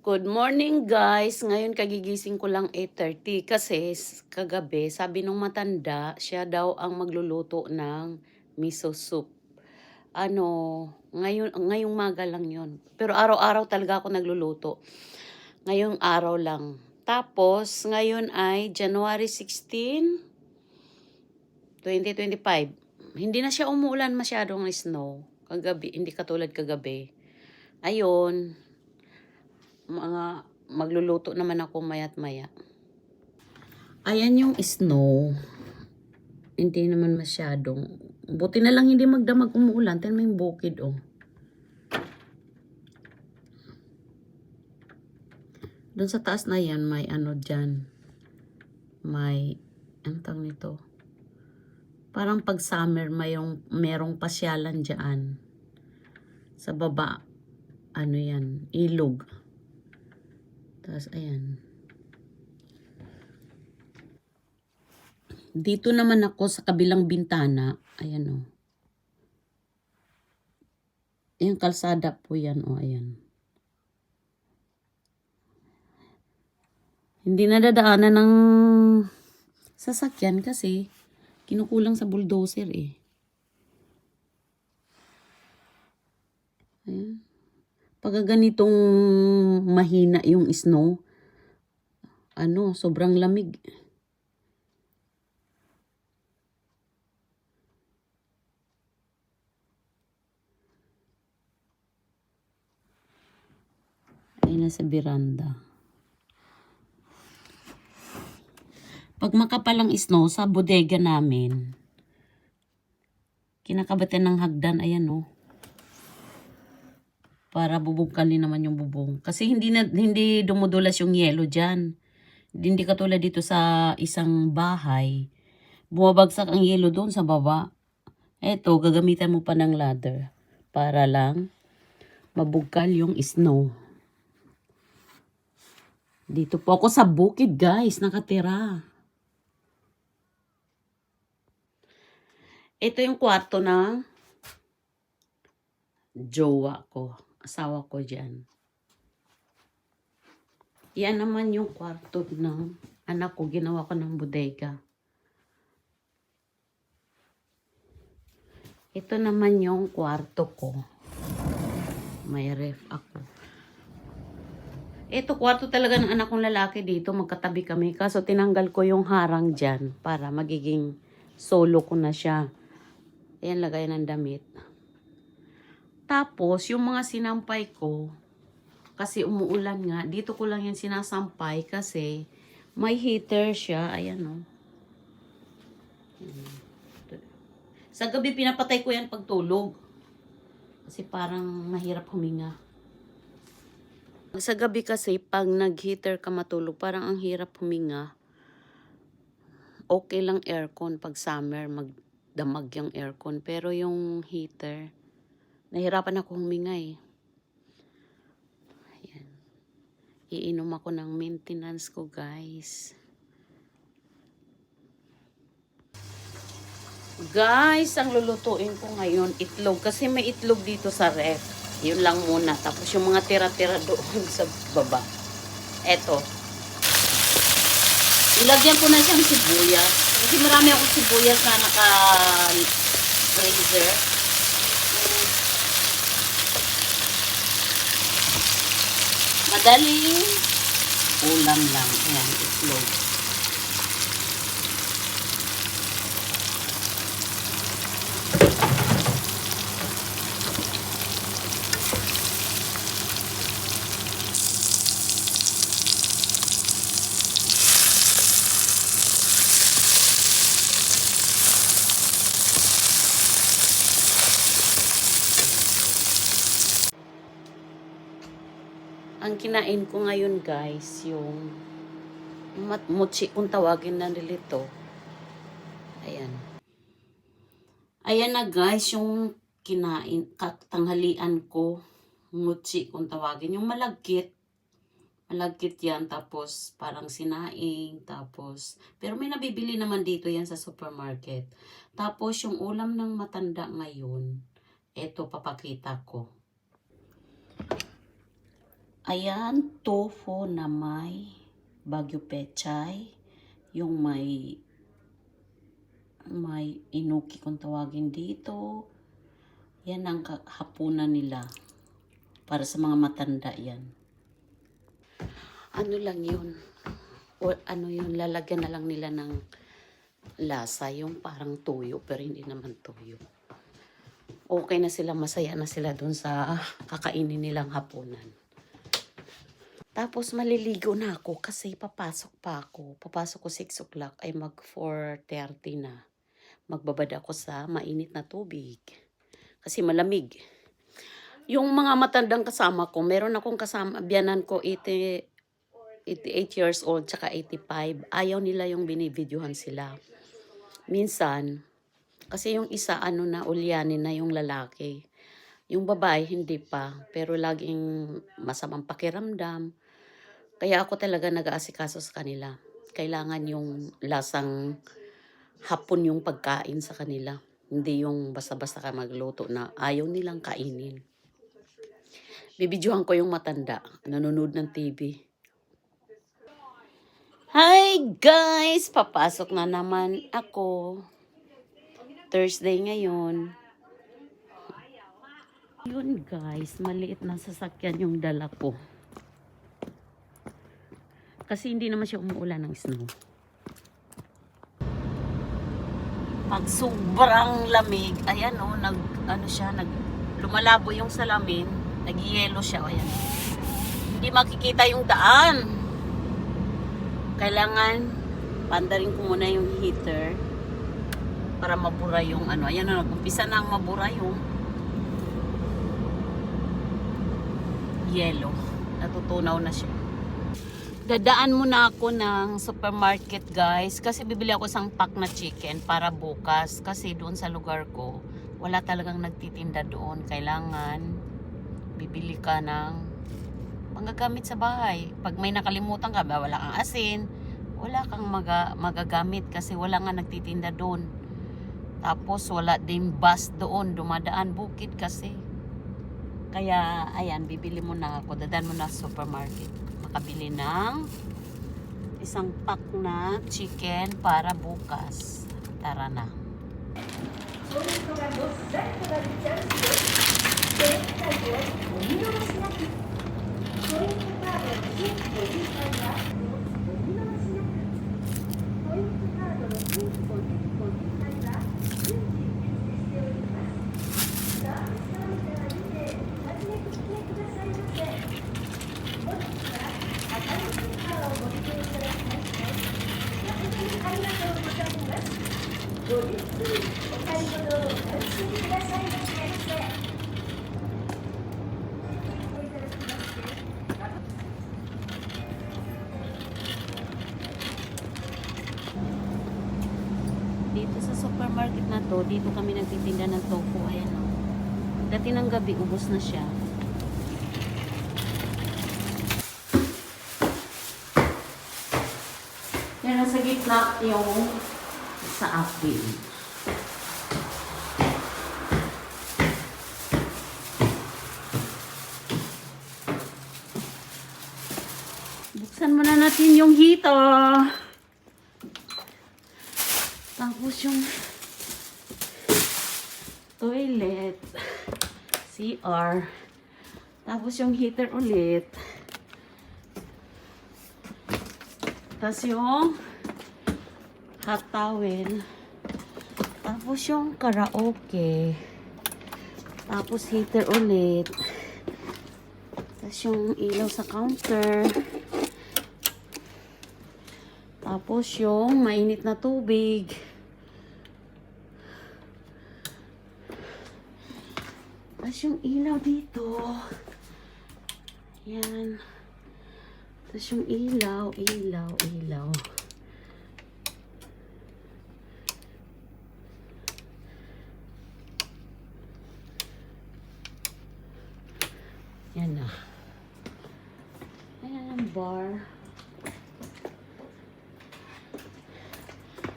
Good morning guys. Ngayon kagigising ko lang 8.30 kasi kagabi sabi nung matanda siya daw ang magluluto ng miso soup. Ano, ngayon, ngayong maga lang yon. Pero araw-araw talaga ako nagluluto. Ngayong araw lang. Tapos ngayon ay January 16, 2025. Hindi na siya umuulan masyadong snow. Kagabi, hindi katulad kagabi. Ayun, mga magluluto naman ako mayat maya. Ayan yung snow. Hindi naman masyadong. Buti na lang hindi magdamag umuulan. Tignan mo yung bukid oh. Doon sa taas na yan, may ano dyan. May, ang nito? Parang pag summer, mayong, merong pasyalan dyan. Sa baba, ano yan, ilog. Tapos, ayan. Dito naman ako sa kabilang bintana. Ayan o. Oh. Yung kalsada po yan o. Oh, ayan. Hindi nadadaanan ng sasakyan kasi kinukulang sa bulldozer eh. Ayan. Pag ganitong mahina yung snow, ano, sobrang lamig. Ay, nasa veranda. Pag makapalang snow sa bodega namin, kinakabatan ng hagdan, ayan oh para bubungkalin naman yung bubong. Kasi hindi na, hindi dumudulas yung yelo dyan. Hindi katulad dito sa isang bahay. Bumabagsak ang yelo doon sa baba. Eto, gagamitan mo pa ng ladder para lang mabugkal yung snow. Dito po ako sa bukid guys, nakatira. Ito yung kwarto ng jowa ko asawa ko dyan. Yan naman yung kwarto ng anak ko. Ginawa ko ng bodega. Ito naman yung kwarto ko. May ref ako. Ito kwarto talaga ng anak kong lalaki dito. Magkatabi kami. Kaso tinanggal ko yung harang dyan para magiging solo ko na siya. Ayan lagay ng damit. Tapos, yung mga sinampay ko, kasi umuulan nga, dito ko lang yan sinasampay kasi may heater siya. Ayan o. Oh. Sa gabi, pinapatay ko yan pagtulog. Kasi parang mahirap huminga. Sa gabi kasi, pag nag-heater ka matulog, parang ang hirap huminga. Okay lang aircon pag summer, magdamag yung aircon. Pero yung heater, Nahirapan ako huminga eh. Ayan. Iinom ako ng maintenance ko guys. Guys, ang lulutuin ko ngayon, itlog. Kasi may itlog dito sa ref. Yun lang muna. Tapos yung mga tira-tira doon sa baba. Eto. Ilagyan ko na siyang sibuyas. Kasi marami akong sibuyas na naka-freezer. Madaling ulam lang. Ayan, itlog. Ang kinain ko ngayon guys, yung matmuchi kung tawagin na nilito. Ayan. Ayan na guys, yung kinain, katanghalian ko, muchi kung tawagin, yung malagkit. Malagkit yan, tapos parang sinaing, tapos, pero may nabibili naman dito yan sa supermarket. Tapos yung ulam ng matanda ngayon, eto papakita ko Ayan, tofu na may bagyo pechay. Yung may may inuki kung tawagin dito. Yan ang hapunan nila. Para sa mga matanda yan. Ano lang yun? O ano yun, lalagyan na lang nila ng lasa. Yung parang tuyo, pero hindi naman tuyo. Okay na sila, masaya na sila dun sa kakainin nilang hapunan. Tapos maliligo na ako kasi papasok pa ako. Papasok ko 6 o'clock ay mag 4.30 na. Magbabad ako sa mainit na tubig. Kasi malamig. Yung mga matandang kasama ko, meron akong kasama, biyanan ko 80, 88 years old, tsaka 85. Ayaw nila yung binivideohan sila. Minsan, kasi yung isa, ano na, ulyanin na yung lalaki. Yung babae, hindi pa. Pero laging masamang pakiramdam. Kaya ako talaga nag-aasikaso sa kanila. Kailangan yung lasang hapon yung pagkain sa kanila. Hindi yung basta-basta ka magluto na ayaw nilang kainin. Bibidyohan ko yung matanda. Nanonood ng TV. Hi guys! Papasok na naman ako. Thursday ngayon. Yun guys, maliit na sasakyan yung dala ko. Kasi hindi naman siya umuulan ng snow. Pag sobrang lamig, ayan o, nag, ano siya, nag, lumalabo yung salamin, nag-yellow siya, ayan. Hindi makikita yung daan. Kailangan, pandarin ko muna yung heater para mabura yung ano. Ayan na, nag-umpisa na ang mabura yung yellow. Natutunaw na siya. Dadaan muna ako ng supermarket guys kasi bibili ako isang pack na chicken para bukas kasi doon sa lugar ko wala talagang nagtitinda doon. Kailangan bibili ka ng mga gamit sa bahay. Pag may nakalimutan ka, ba, wala kang asin, wala kang maga, magagamit kasi wala nga nagtitinda doon. Tapos wala din bus doon, dumadaan bukid kasi. Kaya ayan, bibili muna ako, dadaan muna sa supermarket. Makabili ng isang pack na chicken para bukas. Tara na. Dito sa supermarket na to, dito kami nagtitinda ng tofu. Ayan o. Dati ng gabi, ubos na siya. Yan nasa gitna yung sa akin. Buksan muna natin yung heater. Tapos yung toilet. CR. Tapos yung heater ulit. Tapos yung hot towel. Tapos yung karaoke. Tapos heater ulit. Tapos yung ilaw sa counter. Tapos yung mainit na tubig. Tapos yung ilaw dito. Yan. Tapos yung ilaw, ilaw, ilaw. Yan na. Ayan ang bar.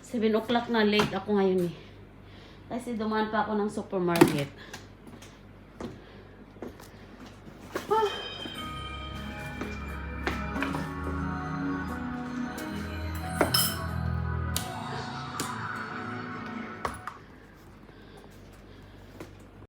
7 o'clock na late ako ngayon eh. Kasi dumaan pa ako ng supermarket.